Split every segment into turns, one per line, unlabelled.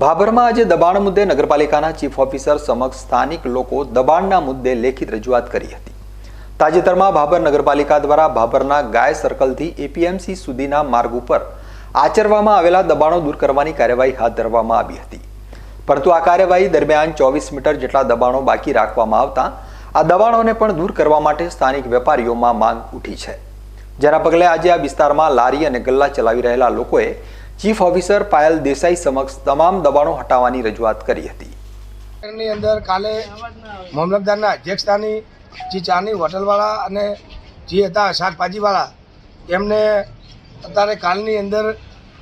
ભાભરમાં આજે દબાણ મુદ્દે નગરપાલિકાના ચીફ ઓફિસર સમક્ષ સ્થાનિક લોકો દબાણના મુદ્દે લેખિત રજૂઆત કરી હતી. તાજેતરમાં ભાભર નગરપાલિકા દ્વારા ભાભરના ગાય સર્કલથી એપીએમસી સુધીના માર્ગ ઉપર આચરવામાં આવેલા દબાણો દૂર કરવાની કાર્યવાહી હાથ ધરવામાં આવી હતી. પરંતુ આ કાર્યવાહી દરમિયાન ચોવીસ મીટર જેટલા દબાણો બાકી રાખવામાં આવતા આ દબાણોને પણ દૂર કરવા માટે સ્થાનિક વેપારીઓમાં માંગ ઉઠી છે. જેના પગલે આજે આ વિસ્તારમાં લારી અને ગલ્લા ચલાવી રહેલા લોકોએ ચીફ ઓફિસર પાયલ દેસાઈ સમક્ષ તમામ દબાણો હટાવવાની રજૂઆત કરી હતી.
ની અંદર કાલે મામલતદારના અધ્યક્ષતાની, જે ચાની હોટલવાળા અને જે હતા શાકભાજીવાળા, એમને અત્યારે કાલની અંદર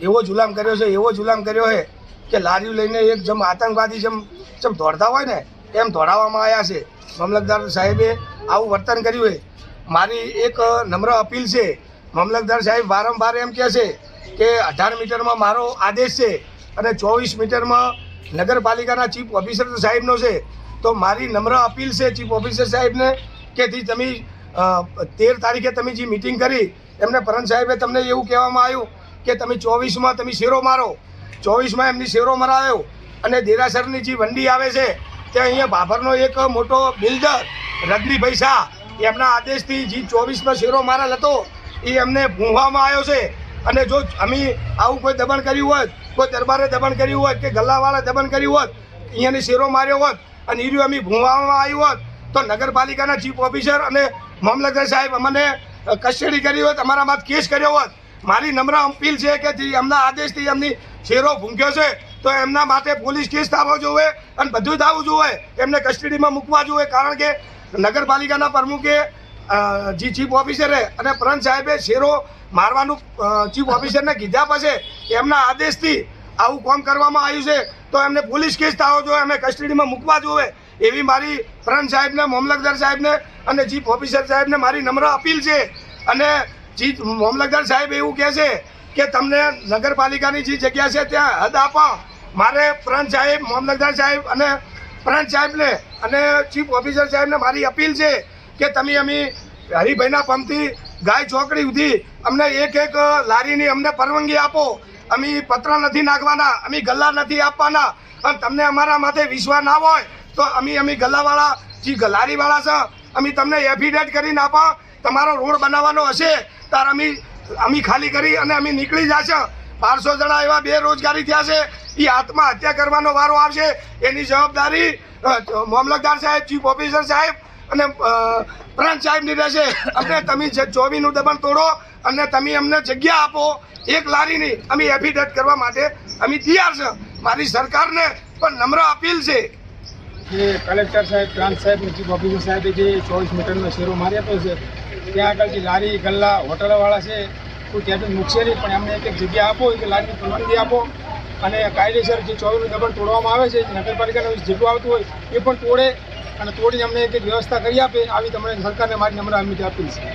એવો જુલામ કર્યો છે, એવો જુલામ કર્યો છે કે લારીઓ લઈને એક જેમ આતંકવાદી જેમ જેમ દોડતા હોય ને, એમ દોડાવવામાં આવ્યા છે. મામલતદાર સાહેબે આવું વર્તન કર્યું છે. મારી એક નમ્ર અપીલ છે. મામલતદાર સાહેબ વારંવાર એમ કહે છે કે અઢાર મીટરમાં મારો આદેશ છે અને ચોવીસ મીટરમાં નગરપાલિકાના ચીફ ઓફિસર સાહેબનો છે, તો મારી નમ્ર અપીલ છે ચીફ ઓફિસર સાહેબને કે તમે તેર તારીખે તમે જે મિટિંગ કરી, એમને પરમ સાહેબે તમને એવું કહેવામાં આવ્યું કે તમે ચોવીસમાં તમે શેરો મારો. ચોવીસમાં એમની શેરો મરાવ્યો અને દેરાસરની જે વંડી આવે છે, તે અહીંયા ભાભરનો એક મોટો બિલ્ડર, રજનીભાઈ શાહ, એમના આદેશથી જે ચોવીસમાં શેરો મારેલ હતો, એ એમને ભૂંવામાં આવ્યો છે. અને જો અમે આવું કોઈ દબાણ કર્યું હોત, કોઈ દરબારે દબાણ કર્યું હોત કે ગલ્લાવાળા દબાણ કર્યું હોત, અહીંયાની શેરો માર્યો હોત અને એ અમે ભૂંવામાં આવ્યું હોત, તો નગરપાલિકાના ચીફ ઓફિસર અને મામલતદાર સાહેબ અમને કસ્ટડી કરી હોત અમારામાં કેસ કર્યો હોત. મારી નમ્ર અપીલ છે કે એમના આદેશથી એમની શેરો ભૂંક્યો છે, તો એમના માટે પોલીસ કેસ થવો જોઈએ અને બધું થવું જોઈએ. એમને કસ્ટડીમાં મૂકવા જોઈએ, કારણ કે નગરપાલિકાના પ્રમુખે જે ચીફ ઓફિસરે અને પ્રંત સાહેબે શેરો મારવાનું ચીફ ઓફિસરને કીધા પછી એમના આદેશથી આવું કામ કરવામાં આવ્યું છે. તો એમને પોલીસ કેસ થવો જોઈએ, એમને કસ્ટડીમાં મૂકવા જોઈએ. એવી મારી પ્રંત સાહેબને મામલતદાર સાહેબને અને ચીફ ઓફિસર સાહેબને મારી નમ્ર અપીલ છે. અને ચીફ મામલતદાર સાહેબ એવું કહે છે કે તમને નગરપાલિકાની જે જગ્યા છે ત્યાં હદ આપો. મારે પ્રંત સાહેબ મામલતદાર સાહેબ અને પ્રંત સાહેબને અને ચીફ ઓફિસર સાહેબને મારી અપીલ છે. કે તમે અમે હરિભાઈના પંપથી ગાય ચોકડી સુધી અમને એક એક લારીની અમને પરવાનગી આપો. અમે પત્ર નથી નાખવાના, અમે ગલ્લા નથી આપવાના. અને તમને અમારા માથે વિશ્વાસ ના હોય, તો અમે અમે ગલ્લાવાળા, જે લારીવાળા છે, અમે તમને એફિડેટ કરીને આપો. તમારો રોડ બનાવવાનો હશે, તાર અમે અમે ખાલી કરી અને અમે નીકળી જશે. બારસો જણા એવા બેરોજગારી થયા છે એ આત્મહત્યા કરવાનો વારો આવશે. એની જવાબદારી મામલતદાર સાહેબ ચીફ ઓફિસર સાહેબ અને પ્રાંત સાહેબની રહેશે. અમને તમે જે ચોવીનું દબાણ તોડો અને તમે અમને જગ્યા આપો, એક લારીની અમે એફિડેટ કરવા માટે અમે તૈયાર છે. મારી સરકારને પણ નમ્ર અપીલ છે.
જે કલેક્ટર સાહેબ, પ્રાંત સાહેબ અને ચીફ ઓફિસર સાહેબે જે ચોવીસ મીટરનો શેરો મારી આપ્યો છે, ત્યાં આગળ જે લારી, ગલ્લા, હોટલવાળા છે કોઈ ત્યાં મૂકશે નહીં પણ એમને એક એક જગ્યા આપો, એક લારીની પરવાનગી આપો. અને કાયદેસર જે ચોવીનું દબાણ તોડવામાં આવે છે નગરપાલિકાનું જેટલું આવતું હોય, એ પણ તોડે. અને તોડીને અમને એક વ્યવસ્થા કરી આપે, આવી તમને સરકારને મારી નમ્ર અમિત અપીલ છે